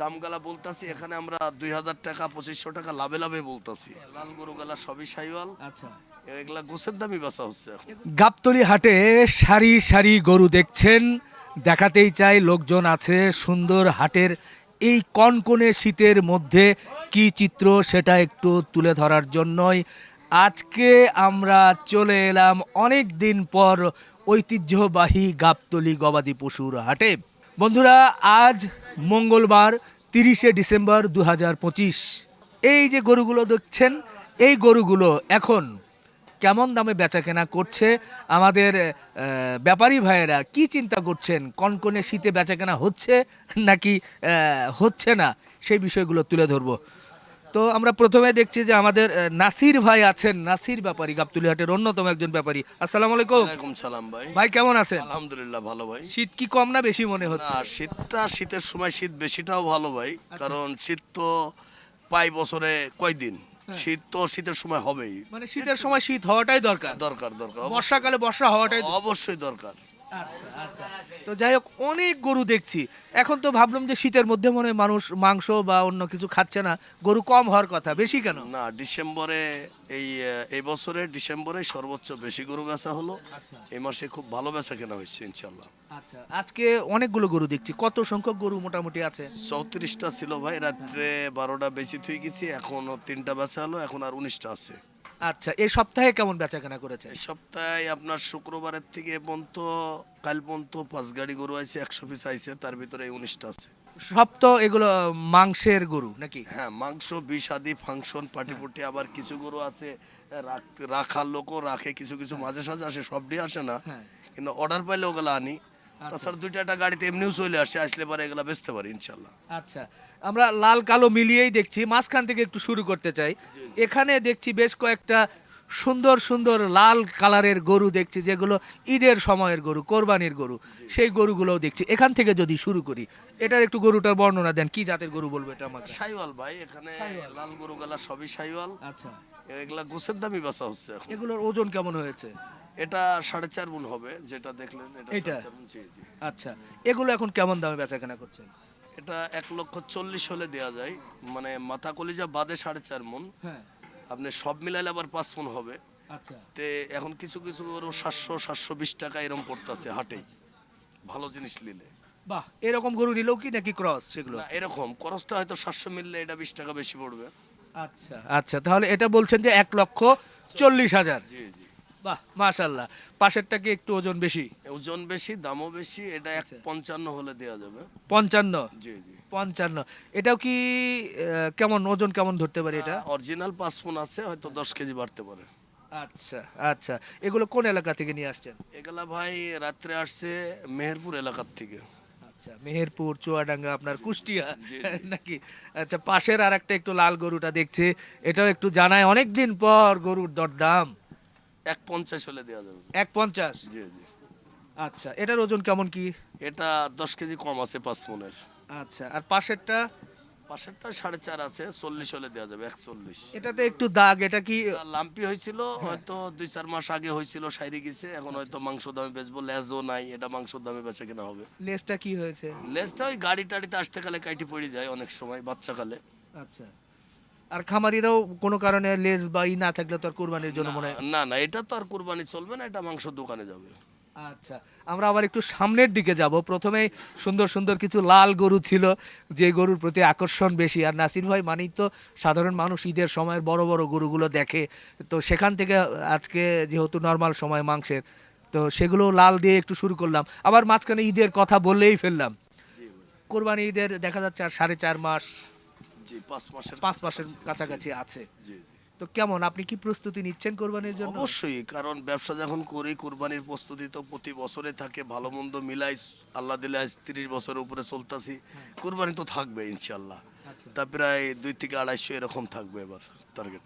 দামগালা বলতাছি এখানে আমরা দুই হাজার টাকা পঁচিশশো টাকা লাভে লাভে বলতাছি। লাল গরু গালা সবই সাইওয়াল। আচ্ছা। এগুলা গোছের দামই বেচা হচ্ছে গাবতলি হাটে সারি সারি গরু দেখছেন দেখাতেই চাই লোকজন আছে সুন্দর হাটের। এই কনকনে শীতের মধ্যে কি চিত্র সেটা একটু তুলে ধরার জন্যই। আজকে আমরা চলে এলাম অনেক দিন পর ঐতিহ্যবাহী গাবতলি গবাদি পশুর হাটে। বন্ধুরা, আজ মঙ্গলবার, তিরিশে ডিসেম্বর দু হাজার পঁচিশ। এই যে গরুগুলো দেখছেন, এই গরুগুলো এখন কেমন দামে বেচা কেনা করছে? আমাদের ব্যাপারী ভাইয়েরা কি চিন্তা করছেন? কনকনে শীতে বেচা কেনা হচ্ছে নাকি হচ্ছে না? সেই বিষয়গুলো তুলে ধরবো। তো আমরা প্রথমে দেখছি যে আমাদের নাসির ভাই আছেন নাসির ব্যাপারী গাবতুলিহাটের অন্যতম একজন ব্যাপারী। আসসালামু আলাইকুম। সালাম ভাই। ভাই কেমন আছেন? আলহামদুলিল্লাহ ভালো ভাই। শীত কি কম না বেশি মনে হচ্ছে? না শীতটা শীতের সময় শীত বেশিটাও ভালো ভাই কারণ শীত তো পাই বছরে কয়দিন? শীত তো শীতের সময় হবেই। মানে শীতের সময় শীত হওয়াটাই দরকার। দরকার দরকার। বর্ষাকালে বর্ষা হওয়াটাই অবশ্যই দরকার। আচ্ছা আচ্ছা। তো যাই হোক অনেক গরু দেখছি। এখন তো ভাবলাম যে শীতের মধ্যে মনে হয় মানুষ মাংস বা অন্য কিছু খাচ্ছে না গরু কম হওয়ার কথা বেশি কেন? না ডিসেম্বরে এই এই বছরে ডিসেম্বরে সর্বোচ্চ বেশি গরু বেচা হলো। আচ্ছা। এই মাসে খুব ভালো বেচা কেনা হচ্ছে ইনশাল্লাহ আচ্ছা আজকে অনেকগুলো গরু দেখছি কত সংখ্যক গরু মোটামুটি আছে? চৌত্রিশটা ছিল ভাই রাত্রে বারোটা বেশি থুই গেছি এখনও তিনটা বেচা হলো এখন আর উনিশটা আছে। আচ্ছা এই সপ্তাহে কেমন বেচা কেনা করেছে এই সপ্তাহে আপনার শুক্রবারের থেকে পর্যন্ত কাল পর্যন্ত পাঁচ গাড়ি গরু আছে একশো পিস আইছে তার ভিতরে এই উনিশটা আছে। সব তো এগুলো মাংসের গরু নাকি? হ্যাঁ মাংস বিষ আদি ফাংশন পাটিপুটি আবার কিছু গরু আছে রাখ- রাখার লোকও রাখে কিছু কিছু মাঝে সাঝে আসে সবটি আসে না। হ্যাঁ। কিন্তু অর্ডার পাইলে ওগুলো আনি। তাছাড়া দুইটা একটা গাড়িতে এমনিও চলে আসে আসলে পরে এগুলো বেচতে পারি ইনশাল্লাহ আচ্ছা আমরা লাল কালো মিলিয়েই দেখছি মাঝখান থেকে একটু শুরু করতে চাই। এখানে দেখছি বেশ কয়েকটা সুন্দর সুন্দর লাল কালারের গরু দেখছি যেগুলো ঈদের সময়ের গরু কোরবানির গরু সেই গরুগুলোও দেখছি। এখান থেকে যদি শুরু করি এটার একটু গরুটার বর্ণনা দেন কি জাতের গরু বলব এটা আমাকে? সাইওয়াল ভাই এখানে লাল গরু গালা সবই সাইওয়াল আচ্ছা। এগুলা গোছের দামই বেচা হচ্ছে এখন। এগুলোর ওজন কেমন হয়েছে? এটা সাড়ে চার গুণ হবে যেটা দেখলেন এটা। আচ্ছা এগুলো এখন কেমন দামে বেচা কেনা করছেন? এটা এক লক্ষ চল্লিশ হলে দেওয়া যায় মানে মাথা কলিজা বাদে সাড়ে চার মন হ্যাঁ। আপনি সব মিলাইলে আবার পাঁচ মন হবে। আচ্ছা। তে এখন কিছু কিছু গরু সাতশো সাতশো বিশ টাকা এরকম পড়তেছে হাটেই ভালো জিনিস নিলে। বাহ এরকম গরু নিলেও কি নাকি ক্রস সেগুলো? এরকম। ক্রসটা হয়তো সাতশো মিললে এটা বিশ টাকা বেশি পড়বে। আচ্ছা আচ্ছা তাহলে এটা বলছেন যে এক লক্ষ চল্লিশ হাজার। জি জি। বাহ মাশাল্লাহ পাশেরটা কি একটু ওজন বেশি? ওজন বেশি দামও বেশি এটা এক আচ্ছা। পঞ্চান্ন হলে দেওয়া যাবে। পঞ্চান্ন? জি জি। পঞ্চান্ন। এটাও কি কেমন ওজন কেমন ধরতে পারি এটা? অরিজিনাল পাঁচ ফোন আছে হয়তো দশ কেজি বাড়তে পারে। আচ্ছা আচ্ছা। এগুলো কোন এলাকা থেকে নিয়ে আসছেন? এগুলা ভাই রাত্রে আসছে মেহেরপুর এলাকার থেকে। আচ্ছা মেহেরপুর চুয়াডাঙ্গা আপনার কুষ্টিয়া নাকি? আচ্ছা পাশের আর একটা একটু লাল গরুটা দেখছি এটাও একটু জানায় অনেক দিন পর গরুর দরদাম। এক পঞ্চাশ হলে দেওয়া যাবে। এক পঞ্চাশ? জি জি। আচ্ছা এটার ওজন কেমন কি? এটা দশ কেজি কম আছে পাঁচ মনের। আচ্ছা আর পাশেরটা? পাশেরটা সাড়ে চার আছে চল্লিশ হলে দেওয়া যাবে একচল্লিশ। এটাতে একটু দাগ এটা কি? লাম্পি হয়েছিল হয়তো দুই চার মাস আগে হয়েছিল সাইরে গেছে এখন হয়তো মাংস দামে বেচবো লেজও নাই এটা মাংস দামে বেচে কেনা হবে। লেজটা কি হয়েছে? লেজটা ওই গাড়ি টাড়িতে আসতে কালে কাইটি পড়ে যায় অনেক সময় বাচ্চা কালে। আচ্ছা। আর খামারিরাও কোনো কারণে লেজ বা ই না থাকলে তো আর কোরবানির জন্য মনে হয় না না এটা তো আর কুরবানি চলবে না এটা মাংস দোকানে যাবে। আচ্ছা আমরা আবার একটু সামনের দিকে যাব। প্রথমেই সুন্দর সুন্দর কিছু লাল গরু ছিল যে গরুর প্রতি আকর্ষণ বেশি। আর নাসির ভাই মানেই তো সাধারণ মানুষ ঈদের সময়ের বড় বড় গরুগুলো দেখে। তো সেখান থেকে আজকে যেহেতু নর্মাল সময় মাংসের তো সেগুলো লাল দিয়ে একটু শুরু করলাম। আবার মাঝখানে ঈদের কথা বললেই ফেললাম। কোরবানি ঈদের দেখা যাচ্ছে আর সাড়ে চার মাস জি পাঁচ মাসের পাঁচ মাসের কাছাকাছি। আছে। জি তো কেমন? আপনি কি প্রস্তুতি নিচ্ছেন কোরবানির জন্য? অবশ্যই কারণ ব্যবসা যখন করি কুরবানির প্রস্তুতি তো প্রতি বছরে থাকে ভালো মন্দ মিলাই আল্লাহ দিলে আজ তিরিশ বছরের উপরে চলতেছি। কুরবানি তো থাকবে ইনশাল্লাহ আচ্ছা। তা প্রায় দুই থেকে আড়াইশো এরকম থাকবে এবার টার্গেট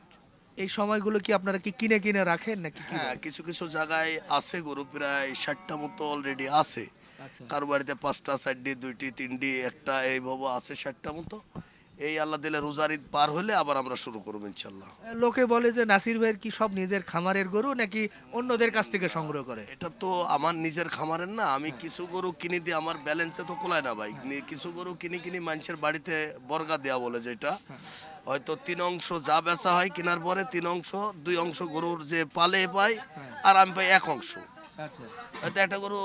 এই সময়গুলো কি আপনারা কি কিনে কিনে রাখেন নাকি হ্যাঁ কিছু কিছু জায়গায় আছে গরু প্রায় ষাটটা মতো অলরেডি আছে। আচ্ছা। কারও বাড়িতে পাঁচটা চারটি দুইটি তিনটি একটা এইভাবে আছে ষাটটা মতো। এই আল্লাহ দিলে রোজার ঈদ পার হলে আবার আমরা শুরু করব ইনশাল্লাহ লোকে বলে যে নাসির ভাইয়ের কি সব নিজের খামারের গরু নাকি অন্যদের কাছ থেকে সংগ্রহ করে? এটা তো আমার নিজের খামারের না আমি কিছু গরু কিনে দিই আমার ব্যালেন্সে তো কোলায় না ভাই। কিছু গরু কিনে কিনে মানুষের বাড়িতে বর্গা দেওয়া বলে যেটা। হয়তো তিন অংশ যা বেচা হয় কেনার পরে তিন অংশ দুই অংশ গরুর যে পালে পাই আর আমি পাই এক অংশ। আচ্ছা। হয়তো একটা গরু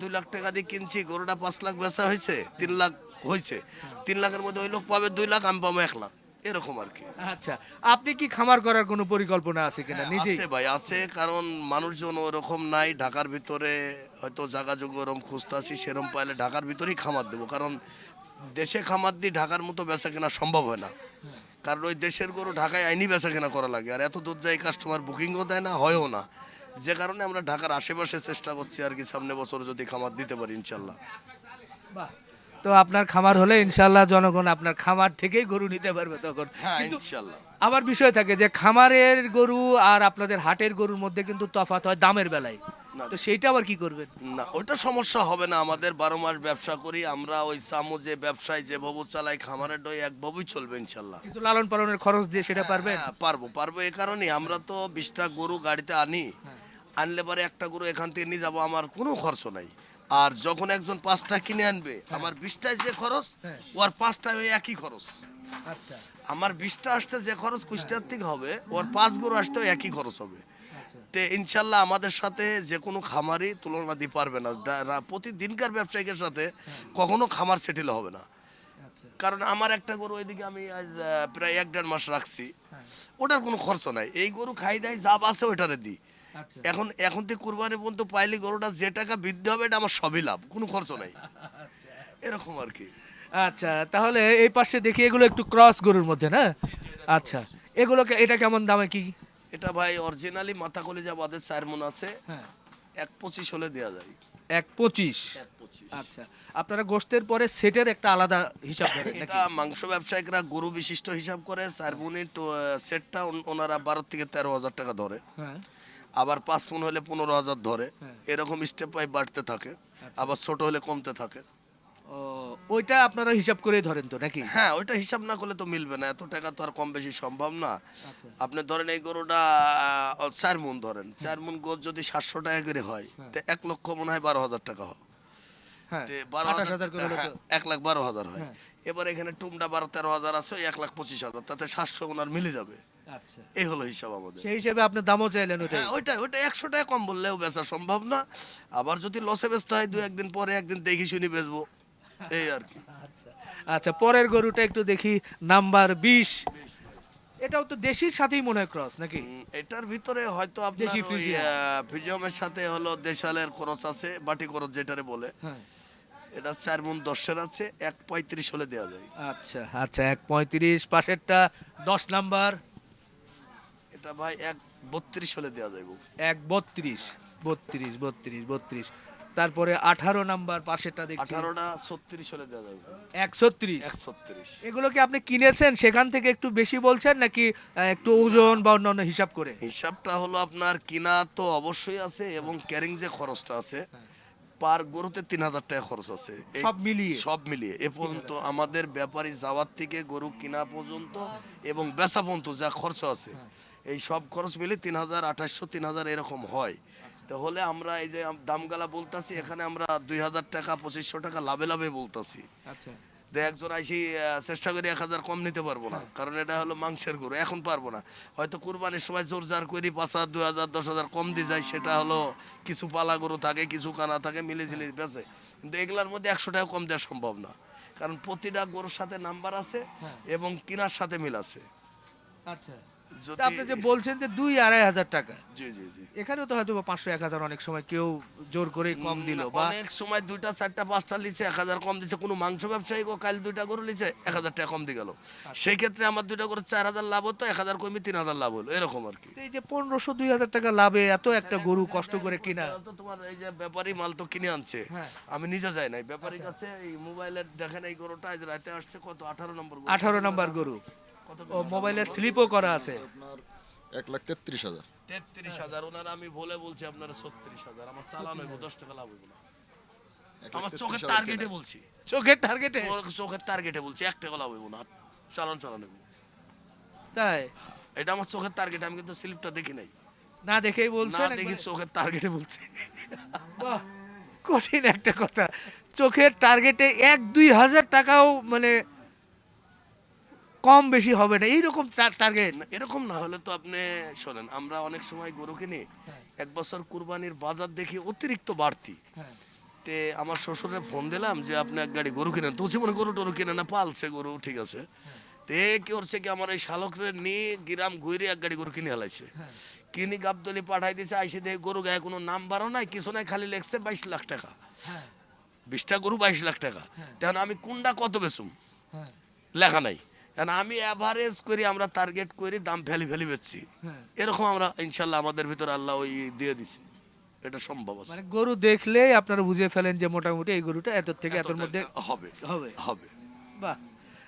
দুই লাখ টাকা দিয়ে কিনছি গরুটা পাঁচ লাখ বেচা হয়েছে তিন লাখ হয়েছে তিন লাখের মধ্যে ওই লোক পাবে দুই লাখ আমি পাবো এক লাখ। এরকম আর কি। আচ্ছা আপনি কি খামার করার কোনো পরিকল্পনা আছে কিনা? নিজেই? আছে ভাই আছে কারণ মানুষজন ওরকম নাই ঢাকার ভিতরে হয়তো জায়গা যোগ্য ওরকম খুঁজতাছি সেরকম পাইলে ঢাকার ভিতরেই খামার দেবো। কারণ দেশে খামার দিয়ে ঢাকার মতো বেচা কেনা সম্ভব হয় না। কারণ ওই দেশের গরু ঢাকায় আইনি বেচা কেনা করা লাগে আর এত দূর যাই কাস্টমার বুকিংও দেয় না হয়ও না। যে কারণে আমরা ঢাকার আশেপাশে চেষ্টা করছি আর কি সামনে বছর যদি খামার দিতে পারি ইনশাল্লাহ। বাহ। তো আপনার খামার হলে ইনশাল্লাহ জনগণ আপনার খামার থেকেই গরু নিতে পারবে তখন। হ্যাঁ ইনশাল্লাহ আবার বিষয় থাকে যে খামারের গরু আর আপনাদের হাটের গরুর মধ্যে কিন্তু তফাত হয় দামের বেলায়। তো সেইটা আবার কি করবেন? না ওটা সমস্যা হবে না আমাদের বারো মাস ব্যবসা করি আমরা ওই চামু যে ব্যবসায় যেভাবে চালাই খামারের ডই একভাবেই চলবে ইনশাল্লাহ কিন্তু লালন পালনের খরচ দিয়ে সেটা পারবেন? হ্যাঁ, পারব পারব এ কারণে আমরা তো বিশটা গরু গাড়িতে আনি আনলে পরে একটা গরু এখান থেকে নিয়ে যাব আমার কোনো খরচ নাই। আর যখন একজন পাঁচটা কিনে আনবে আমার বিশটায় যে খরচ হ্যাঁ। ওর পাঁচটায় ওই একই খরচ। আচ্ছা। আমার বিশটা আসতে যে খরচ কুষ্টার থেকে হবে ওর পাঁচ গরু আসতেও একই খরচ হবে। আচ্ছা। তে ইনশাল্লাহ আমাদের সাথে যে কোনো খামারই তুলনা দিতে পারবে না। প্রতিদিনকার ব্যবসায়ীদের সাথে কখনো খামার সেটেল হবে না। আচ্ছা। কারণ আমার একটা গরু ওইদিকে আমি আজ প্রায় এক দেড় মাস রাখছি। হ্যাঁ। ওটার কোনো খরচ নাই। এই গরু খাই দেয় জাব আছে ওইটারে দিই। এখন এখন থেকে কোরবানি পর্যন্ত পাইলে গরুটা যে টাকা বৃদ্ধি হবে এটা আমার সবই লাভ কোনো খরচ নাই। এরকম আর কি। আচ্ছা তাহলে এই পাশে দেখি এগুলো একটু ক্রস গরুর মধ্যে না? আচ্ছা এগুলোকে এটা কেমন দামে কি? এটা ভাই অরিজিনালি মাথা কলিজা বাদের চার মন আছে। হ্যাঁ। এক পঁচিশ হলে দেওয়া যায়। এক পঁচিশ? আচ্ছা আপনারা গোস্তের পরে সেটের একটা আলাদা হিসাব এটা মাংস ব্যবসায়িকরা গরু বিশিষ্ট হিসাব করে চার মনের সেটটা ওনারা বারো থেকে তেরো হাজার টাকা ধরে। হ্যাঁ। আবার পাঁচ মন হলে পনেরো হাজার ধরে। হ্যাঁ। এরকম স্টেপ বাই বাড়তে থাকে আবার ছোট হলে কমতে থাকে। ওইটা আপনারা হিসাব করে ধরেন তো নাকি? হ্যাঁ ওইটা হিসাব না করলে তো মিলবে না এত টাকা তো আর কম বেশি সম্ভব না। আচ্ছা। আপনি ধরেন এই গরুটা চার মন ধরেন চার মন গোছ যদি সাতশো টাকা করে হয় তো এক লক্ষ মনে হয় বারো হাজার টাকা হয়। হ্যাঁ হ্যাঁ, তো এক লাখ বারো হাজার হয়। হ্যাঁ। এবার এখানে টুমটা বারো তেরো হাজার আছে এক লাখ পঁচিশ হাজার তাতে সাতশো ওনার মিলে যাবে। আচ্ছা। এই হলো হিসাব আমাদের। সেই হিসেবে আপনি দামও চাইলেন ওটাই। হ্যাঁ ওইটা ওইটা একশো টাকা কম বললেও বেচা সম্ভব না। আবার যদি লসে বেচতে হয় দু একদিন পরে একদিন দেখি শুনি বেচবো। এই আর কি। আচ্ছা আচ্ছা পরের গরুটা একটু দেখি নাম্বার বিশ। এটাও তো দেশির সাথেই মনে হয় ক্রস নাকি? এটার ভিতরে হয়তো দেশি। আহ, ফ্রিজিয়ামের সাথে হলো দেশালের খরচ আছে বাটি খরচ যেটারে বলে। হ্যাঁ। এটা চার মন দশের আছে এক পঁয়ত্রিশ হলে দেওয়া যায়। আচ্ছা আচ্ছা এক পঁয়ত্রিশ পাশেরটা দশ নাম্বার। এটা ভাই এক বত্রিশ হলে দেওয়া যাবে এক বত্রিশ বত্রিশ বত্রিশ বত্রিশ। তারপরে আঠারো নাম্বার পাশেরটা দেখছি। আঠারোটা ছত্রিশ হলে দেওয়া যাবে এক ছত্রিশ? এক ছত্রিশ। এগুলো কি আপনি কিনেছেন? সেখান থেকে একটু বেশি বলছেন নাকি আহ, একটু ওজন বা অন্যান্য হিসাব করে? হিসাবটা হলো আপনার কিনা তো অবশ্যই আছে এবং ক্যারিং যে খরচটা আছে পার গরুতে তিন হাজার টাকা খরচ আছে। এই- সব মিলিয়ে? সব মিলিয়ে। এ পর্যন্ত আমাদের ব্যাপারী যাওয়ার থেকে গরু কিনা পর্যন্ত এবং বেচা পর্যন্ত যা খরচ আছে এই সব খরচ মিলে তিন হাজার আঠাশশো তিন হাজার এরকম হয়। তাহলে আমরা এই যে দামগালা বলতাছি এখানে আমরা দুই হাজার টাকা পঁচিশশো টাকা লাভে লাভে বলতাছি। আচ্ছা। যে একজন আইসি চেষ্টা করি এক হাজার কম নিতে পারব না কারণ এটা হলো মাংসের গরু এখন পারব না। হয়তো কুরবানির সময় জোর জার করি পাঁচ হাজার দুই হাজার দশ হাজার কম দিয়ে যায় সেটা হলো কিছু পালা গরু থাকে কিছু কানা থাকে মিলে ঝিলে বেঁচে। কিন্তু এগুলার মধ্যে একশো টাকা কম দেওয়া সম্ভব না কারণ প্রতিটা গরুর সাথে নাম্বার আছে এবং কিনার সাথে মিল আছে। আচ্ছা। যদি আপনি যে বলছেন যে দুই আড়াই হাজার টাকা জি জি জি। এখানেও তো হয়তো পাঁচশো এক হাজার অনেক সময় কেউ জোর করে কম দিল বা অনেক সময় দুইটা চারটা পাঁচটা লিছে এক হাজার কম দিছে কোনো মাংস ব্যবসায়ী কাল দুইটা গরু লিছে এক হাজার টাকা কম দিয়ে গেল। সেই ক্ষেত্রে আমার দুইটা গরু চার হাজার লাভ হতো এক হাজার কমে তিন হাজার লাভ হলো এরকম আর কি। এই যে পনেরোশো দুই হাজার টাকা লাভে এত একটা গরু কষ্ট করে কিনা? তো তোমার এই যে ব্যাপারী মাল তো কিনে আনছে হ্যাঁ। আমি নিজে যাই নাই। ব্যাপারীর কাছে এই মোবাইলের দেখেন এই গরুটা আজ রাতে আসছে কত? আঠারো নম্বর গরু। আঠারো নাম্বার গরু। ও মোবাইলের স্লিপও করা আছে। আপনার এক লাখ তেত্রিশ হাজার। তেত্রিশ হাজার ওনার আমি বলে বলছি আপনার ছত্রিশ হাজার। আমার চালান হইব দশ টাকা লাভ হইব না। আমার চোখের টার্গেটে বলছি। চোখের টার্গেটে চোখের টার্গেটে বলছি এক টাকা লাভ হইব না। চালান। তাই? এটা আমার চোখের টার্গেট আমি কিন্তু স্লিপটা দেখি নাই। না দেখেই না বলছেন দেখি চোখের টার্গেটে বলছি। কঠিন একটা কথা। চোখের টার্গেটে এক দুই হাজার টাকাও মানে কম বেশি হবে না এইরকম টার্গেট এরকম না হলে তো আপনি শোনেন আমরা অনেক সময় গরু কিনি হ্যাঁ। এক বছর কুরবানির বাজার দেখি অতিরিক্ত বাড়তি। তে আমার শ্বশুরে ফোন দিলাম যে আপনি এক গাড়ি গরু কিনেন। তো মনে গরু টরু কিনে না পালছে গরু ঠিক আছে। তে কি করছে কি আমার এই শালকরে নিয়ে গিরাম ঘুরে এক গাড়ি গরু কিনে হেলাইছে। কিনি গাবদলি পাঠাই দিছে আইসে দেখে গরু গায়ে কোনো নাম্বারও নাই কিছু নাই খালি লেখছে বাইশ লাখ টাকা। বিশটা গরু বাইশ লাখ টাকা। তখন আমি কোনটা কত বেচুম? লেখা নাই। আমি অ্যাভারেজ করি আমরা টার্গেট করি দাম ফেলি ফেলি বেচছি। হ্যাঁ। এরকম আমরা ইনশাল্লাহ আমাদের ভিতরে আল্লাহ ওই দিয়ে দিছে। এটা সম্ভব আছে। মানে গরু দেখলেই আপনারা বুঝে ফেলেন যে মোটামুটি এই গরুটা এত থেকে এতর এত মধ্যে হবে হবে। হবে। বাহ।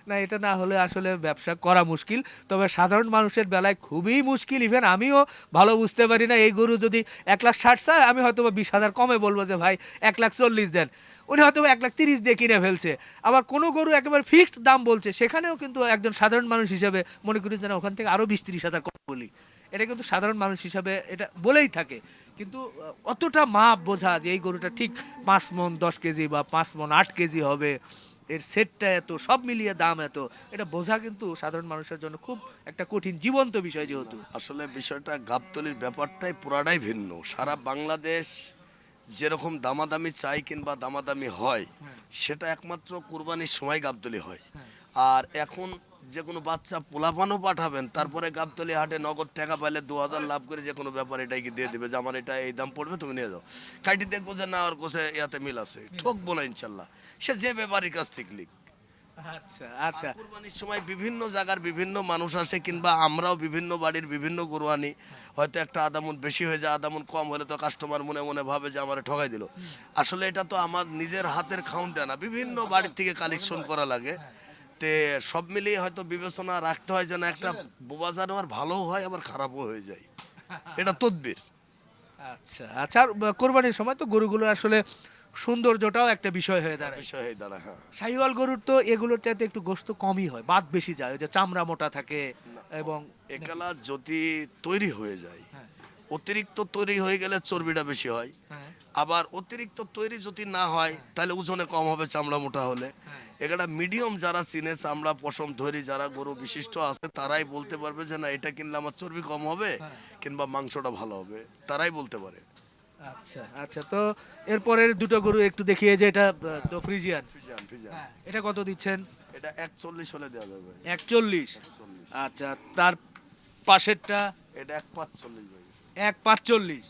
না এটা না হলে আসলে ব্যবসা করা মুশকিল। তবে সাধারণ মানুষের বেলায় খুবই মুশকিল। ইভেন আমিও ভালো বুঝতে পারি না এই গরু যদি এক লাখ ষাট চায় আমি হয়তো বা বিশ হাজার কমে বলব যে ভাই এক লাখ চল্লিশ দেন। উনি হয়তো এক লাখ তিরিশ দিয়ে কিনে ফেলছে। আবার কোনো গরু একেবারে ফিক্সড দাম বলছে। সেখানেও কিন্তু একজন সাধারণ মানুষ হিসাবে মনে করি যেন ওখান থেকে আরও বিশ তিরিশ হাজার কম বলি। এটা কিন্তু সাধারণ মানুষ হিসাবে এটা বলেই থাকে। কিন্তু অতটা মাপ বোঝা যে এই গরুটা ঠিক পাঁচ মন দশ কেজি বা পাঁচ মন আট কেজি হবে, এর সেটটা এত, সব মিলিয়ে দাম এত, এটা বোঝা কিন্তু সাধারণ মানুষের জন্য খুব একটা কঠিন জীবন্ত বিষয় যেহেতু। আসলে বিষয়টা গাবতলির ব্যাপারটাই পুরাটাই ভিন্ন। সারা বাংলাদেশ যেরকম দামাদামি চাই কিংবা দামাদামি হয়, সেটা একমাত্র কোরবানির সময় গাবতলি হয়। আর এখন যে কোনো বাচ্চা পোলাপানও পাঠাবেন, তারপরে গাবতলি হাটে নগদ টাকা পাইলে দু হাজার লাভ করে যে কোনো ব্যাপার এটাই দিয়ে দেবে যে আমার এটা এই দাম পড়বে, তুমি নিয়ে যাও। কাইটি দেখব যে না আর কোষে ইয়াতে মিল আছে। ঠোক না ইনশাল্লাহ। সে যে ব্যাপারই কাছ থেকে লিখ আচ্ছা আচ্ছা। কুরবানির সময় বিভিন্ন জায়গার বিভিন্ন মানুষ আসে কিংবা আমরাও বিভিন্ন বাড়ির বিভিন্ন গরু আনি হয়তো একটা আদামন বেশি হয়ে যায় আদামন কম হলে তো কাস্টমার মনে মনে ভাবে যে আমার ঠগাই দিল। আসলে এটা তো আমার নিজের হাতের খাউন দেয় না বিভিন্ন বাড়ির থেকে কালেকশন করা লাগে। তে সব মিলিয়ে হয়তো বিবেচনা রাখতে হয় যেন একটা বোবা জানোয়ার ভালোও হয় আবার খারাপও হয়ে যায়। এটা তদবির। আচ্ছা আচ্ছা। আর কোরবানির সময় তো গরুগুলো আসলে সৌন্দর্যটাও একটা বিষয় হয়ে দাঁড়ায়। বিষয় হয়ে দাঁড়া হ্যাঁ। শাহিওয়াল গরুর তো এগুলোর চাইতে একটু গোস্ত কমই হয় বাদ বেশি যায় ওই যে চামড়া মোটা থাকে এবং একালা যদি তৈরি হয়ে যায় হ্যাঁ। অতিরিক্ত তৈরি হয়ে গেলে চর্বিটা বেশি হয়। হ্যাঁ। আবার অতিরিক্ত তৈরি যদি না হয় তাহলে ওজনে কম হবে চামড়া মোটা হলে। এখানে মিডিয়াম যারা চিনে চামড়া পশম ধরি যারা গরু বিশিষ্ট আছে তারাই বলতে পারবে যে না এটা কিনলে আমার চর্বি কম হবে কিংবা মাংসটা ভালো হবে। তারাই বলতে পারে। আচ্ছা আচ্ছা তো এরপরের দুটো গরু একটু দেখিয়ে যে এটা তো ফ্রিজিয়ান। হ্যাঁ এটা কত দিচ্ছেন? এটা একচল্লিশ হলে দেওয়া যাবে একচল্লিশ? আচ্ছা তার পাশেরটা? এটা এক পাঁচচল্লিশ এক পাঁচচল্লিশ?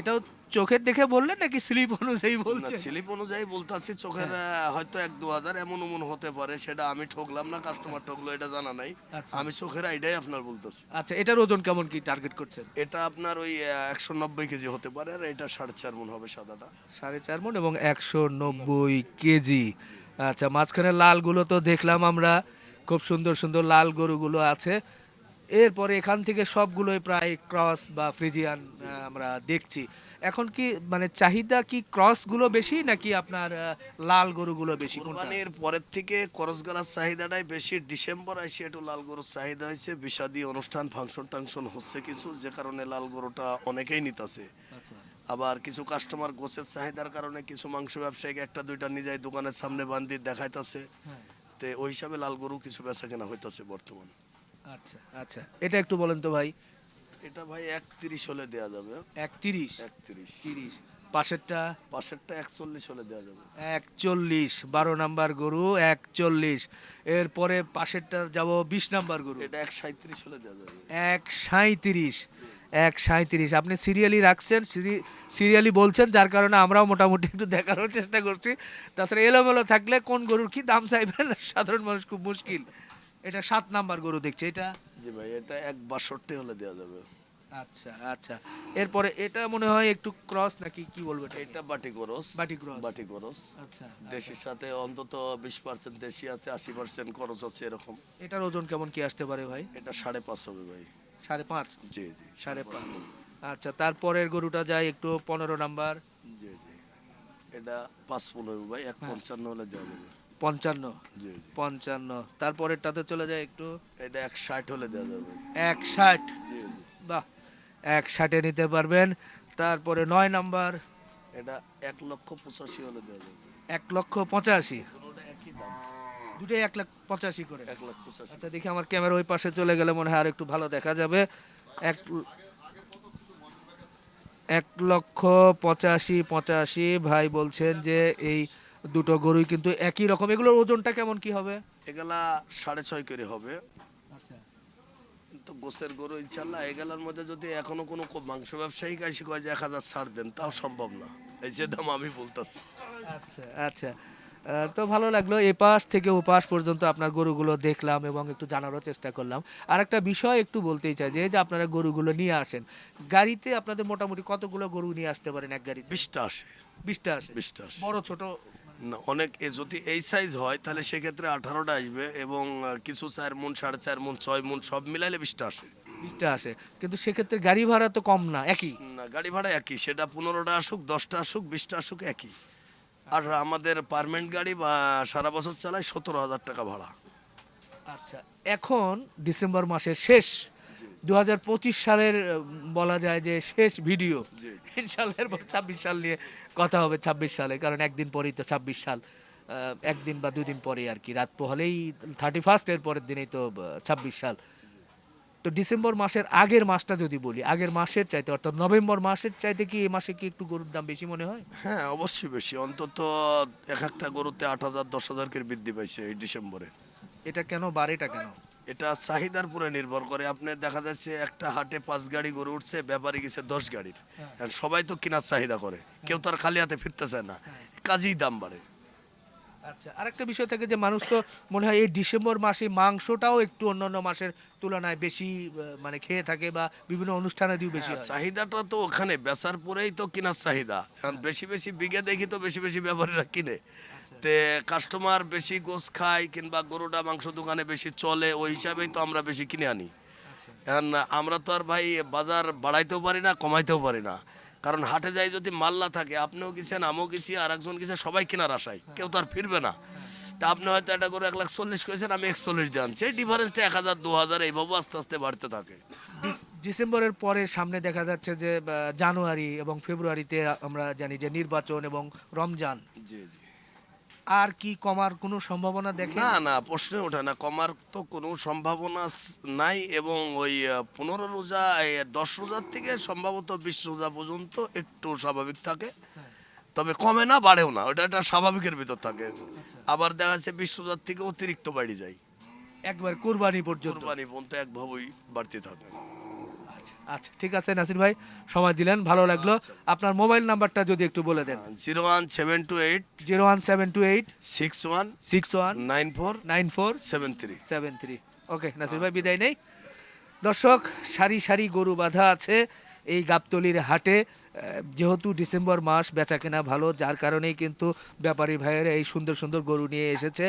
এটাও চোখের দেখে বললেন নাকি স্লিপ অনুযায়ী বলছে? স্লিপ অনুযায়ী বলতাছি চোখের হয়তো এক দু হাজার এমন এমন হতে পারে সেটা আমি ঠকলাম না কাস্টমার ঠকলো এটা জানা নাই। আচ্ছা। আমি চোখের আইডাই আপনার বলতেছি। আচ্ছা এটার ওজন কেমন কি টার্গেট করছেন? এটা আপনার ওই একশো নব্বই কেজি হতে পারে আর এটা সাড়ে চার মন হবে সাদাটা। সাড়ে চার মন এবং একশো নব্বই কেজি। আচ্ছা মাঝখানে লালগুলো তো দেখলাম আমরা খুব সুন্দর সুন্দর লাল গরুগুলো আছে। এরপরে এখান থেকে সবগুলোই প্রায় ক্রস বা ফ্রিজিয়ান আমরা দেখছি। এখন কি মানে চাহিদা কি ক্রসগুলো বেশি নাকি আপনার লাল গরুগুলো বেশি? কোরবানির পরের থেকে করস গলার চাহিদাটাই বেশি। ডিসেম্বর আসে একটু লাল গরুর চাহিদা হয়েছে। বিষাদি অনুষ্ঠান ফাংশন টাংশন হচ্ছে কিছু যে কারণে লাল গরুটা অনেকেই নিতেছে। আচ্ছা। আবার কিছু কাস্টমার গোছের চাহিদার কারণে কিছু মাংস ব্যবসায়ীকে একটা দুইটা নিয়ে যায় দোকানের সামনে বান্ধি দেখাইতেছে। হ্যাঁ। তে ওই হিসাবে লাল গরু কিছু বেচা কেনা হইতাছে বর্তমান। আচ্ছা। আচ্ছা এটা একটু বলেন তো ভাই। এটা ভাই একত্রিশ হলে দেওয়া যাবে। এক তিরিশ একত্রিশ। তিরিশ। পাশেরটা? পাশেরটা একচল্লিশ হলে দেওয়া যাবে। একচল্লিশ। বারো নাম্বার গরু একচল্লিশ। এরপরে পাশেরটা যাব বিশ নাম্বার গরু। এটা এক সাঁত্রিশ হলে দেওয়া যাবে। এক সাঁত্রিশ এক সাঁত্রিশ আপনি সিরিয়ালি রাখছেন সিরিয়ালি বলছেন যার কারণে আমরাও মোটামুটি একটু দেখানোর চেষ্টা করছি। তাছাড়া এলোমেলো থাকলে কোন গরুর কি দাম চাইবেন? সাধারণ মানুষ খুব মুশকিল। এটা সাত নাম্বার গরু দেখছে এটা? জি ভাই এটা এক বাষট্টি হলে দেওয়া যাবে। আচ্ছা আচ্ছা। এরপরে এটা মনে হয় একটু ক্রস নাকি কি বলব এটা এটা বাটি করস বাটি ক্রস। বাটি করস আচ্ছা দেশির সাথে অন্তত বিশ পার্সেন্ট দেশি আছে আশি পার্সেন্ট খরচ আছে এরকম। এটার ওজন কেমন কি আসতে পারে ভাই? এটা সাড়ে পাঁচ হবে ভাই। সাড়ে পাঁচ? জি জি সাড়ে পাঁচ আচ্ছা তারপরের গরুটা যায় একটু পনেরো নাম্বার। জি জি। এটা পাঁচ পনেরো ভাই এক পঞ্চান্ন হলে দেওয়া যাবে। পঞ্চান্ন। পঞ্চান্ন। তারপরেরটাতে চলে যায় একটু এটা এক ষাট হলে দেওয়া যাবে। এক ষাট বাহ এক ষাটে নিতে পারবেন। তারপরে নয় নাম্বার। এটা এক লক্ষ পঁচাশি হলে দেওয়া যাবে। এক লক্ষ পঁচাশি। একই দাম। দুটোই এক লাখ পঁচাশি করে। এক লাখ পঁচাশি। আচ্ছা দেখি আমার ক্যামেরা ওই পাশে চলে গেলে মনে হয় আর একটু ভালো দেখা যাবে। এক এক লক্ষ পঁচাশি পঁচাশি ভাই বলছেন যে এই দুটো গরুই কিন্তু একই রকম। এগুলোর ওজনটা কেমন কি হবে? এগুলা সাড়ে ছয় করে হবে। আচ্ছা। কিন্তু গোসের গরু ইনশাল্লাহ এগুলার মধ্যে যদি এখনও কোনো মাংস ব্যবসায়ী কাশি কয় যে এক হাজার ছাড় দেন তাও সম্ভব না। এই যে দাম আমি বলতেছি। আচ্ছা আচ্ছা। তো ভালো লাগল। এ পাশ থেকে ও পাশ পর্যন্ত আপনার গরুগুলো দেখলাম এবং একটু জানারও চেষ্টা করলাম। আর একটা বিষয় একটু বলতেই চাই যে যে আপনারা গরুগুলো নিয়ে আসেন গাড়িতে আপনাদের মোটামুটি কতগুলো গরু নিয়ে আসতে পারেন এক গাড়িতে? বিশটা আসে। বিশটা আসে। বিশটা আসে। বড় ছোট অনেক এ যদি এই সাইজ হয় তাহলে সেক্ষেত্রে আঠারোটা আসবে এবং কিছু চার মন সাড়ে চার মন ছয় মন সব মিলাইলে বিশটা আসে। বিশটা আসে। কিন্তু সেক্ষেত্রে গাড়ি ভাড়া তো কম না একই? না গাড়ি ভাড়া একই। সেটা পনেরোটা আসুক দশটা আসুক বিশটা আসুক একই। আর আমাদের পারমেন্ট গাড়ি বা সারা বছর চালায় সতেরো হাজার টাকা ভাড়া। আচ্ছা এখন ডিসেম্বর মাসের শেষ। দু হাজার পঁচিশ সালের বলা যায় যে শেষ ভিডিও। ইনশাল্লাহ এরপর ছাব্বিশ সাল নিয়ে কথা হবে ছাব্বিশ সালে কারণ একদিন পরেই তো ছাব্বিশ সাল একদিন বা দুদিন পরে আর কি। রাত পোহালেই থার্টি ফার্স্ট এর পরের দিনেই তো ছাব্বিশ সাল। তো ডিসেম্বর মাসের আগের মাসটা যদি বলি আগের মাসের চাইতে অর্থাৎ নভেম্বর মাসের চাইতে কি এই মাসে কি একটু গরুর দাম বেশি মনে হয়? হ্যাঁ অবশ্যই বেশি। অন্তত এক একটা গরুতে আট হাজার দশ হাজার করে বৃদ্ধি পাইছে এই ডিসেম্বরে। এটা কেন বারেটা কেন? এটা চাহিদার উপরে নির্ভর করে। আপনি দেখা যাচ্ছে একটা হাটে পাঁচ গাড়ি গরু উঠছে ব্যাপারী গেছে দশ গাড়ির। সবাই তো কেনার চাহিদা করে। কেউ তো আর খালি হাতে ফিরতে চায় না কাজেই দাম বাড়ে। আচ্ছা আরেকটা বিষয় থাকে যে মানুষ তো মনে হয় এই ডিসেম্বর মাসে মাংসটাও একটু অন্যান্য মাসের তুলনায় বেশি মানে খেয়ে থাকে বা বিভিন্ন অনুষ্ঠানে অনুষ্ঠানাদিও বেশি হ্যাঁ, চাহিদাটা তো ওখানে। বেচার পরেই তো কেনার চাহিদা। বেশি বেশি বিঘে দেখি তো বেশি বেশি ব্যাপারীরা কিনে। তে কাস্টমার বেশি গোস খায় কিংবা গরুটা মাংস দোকানে বেশি চলে ওই হিসাবেই তো আমরা বেশি কিনে আনি। এখন আমরা তো আর ভাই বাজার বাড়াইতেও পারি না কমাইতেও পারি না। কারণ হাটে যাই যদি মাল্লা থাকে আপনিও গেছেন আমিও গেছি আর একজন গেছে সবাই কেনার আশায়। কেউ তো আর ফিরবে না। তা আপনি হয়তো একটা করে এক লাখ চল্লিশ করেছেন আমি একচল্লিশ দিয়ে আনছি। এই ডিফারেন্সটা এক হাজার দু হাজার এইভাবে আস্তে আস্তে বাড়তে থাকে। ডিসেম্বরের পরে সামনে দেখা যাচ্ছে যে জানুয়ারি এবং ফেব্রুয়ারিতে আমরা জানি যে নির্বাচন এবং রমজান। জি জি। আর কি কমার কোনো সম্ভাবনা দেখে না না প্রশ্নে ওঠে না। কমার তো কোনো সম্ভাবনা নাই এবং ওই পনেরো রোজা দশ রোজার থেকে সম্ভবত বিশ রোজা পর্যন্ত একটু স্বাভাবিক থাকে। তবে কমে না বাড়েও না। ওটা একটা স্বাভাবিকের ভিতর থাকে। আবার দেখা যাচ্ছে বিশ রোজার থেকে অতিরিক্ত বাড়ি যায়। একবার কুরবানি পর্যন্ত। কোরবানি পর্যন্ত একভাবেই বাড়তে থাকে। আচ্ছা ঠিক আছে নাসির ভাই সময় দিলেন ভালো লাগল। আপনার মোবাইল নাম্বারটা যদি একটু বলে দেন। Zero one seven two eight zero one seven two eight six one six one nine four nine four seven three. Seven three. Okay Nasir ভাই বিদায় নেই। দর্শক সারি সারি গরু বাঁধা আছে এই গাবতলির হাটে। যেহেতু ডিসেম্বর মাস বেচা কেনা ভালো যার কারণেই কিন্তু ব্যাপারী ভাইয়েরা এই সুন্দর সুন্দর গরু নিয়ে এসেছে।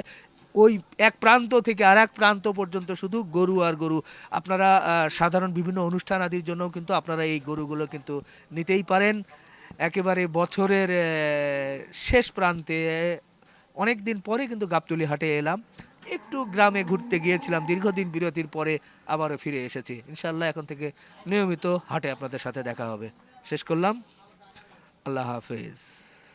ওই এক প্রান্ত থেকে আর এক প্রান্ত পর্যন্ত শুধু গরু আর গরু। আপনারা সাধারণ বিভিন্ন অনুষ্ঠান আদির জন্য কিন্তু আপনারা এই গরুগুলো কিন্তু নিতেই পারেন। একেবারে বছরের শেষ প্রান্তে অনেক দিন পরে কিন্তু গাবতলি হাটে এলাম। একটু গ্রামে ঘুরতে গিয়েছিলাম, দীর্ঘদিন বিরতির পরে আবারও ফিরে এসেছি। ইনশাল্লাহ এখন থেকে নিয়মিত হাটে আপনাদের সাথে দেখা হবে। শেষ করলাম। আল্লাহ হাফেজ।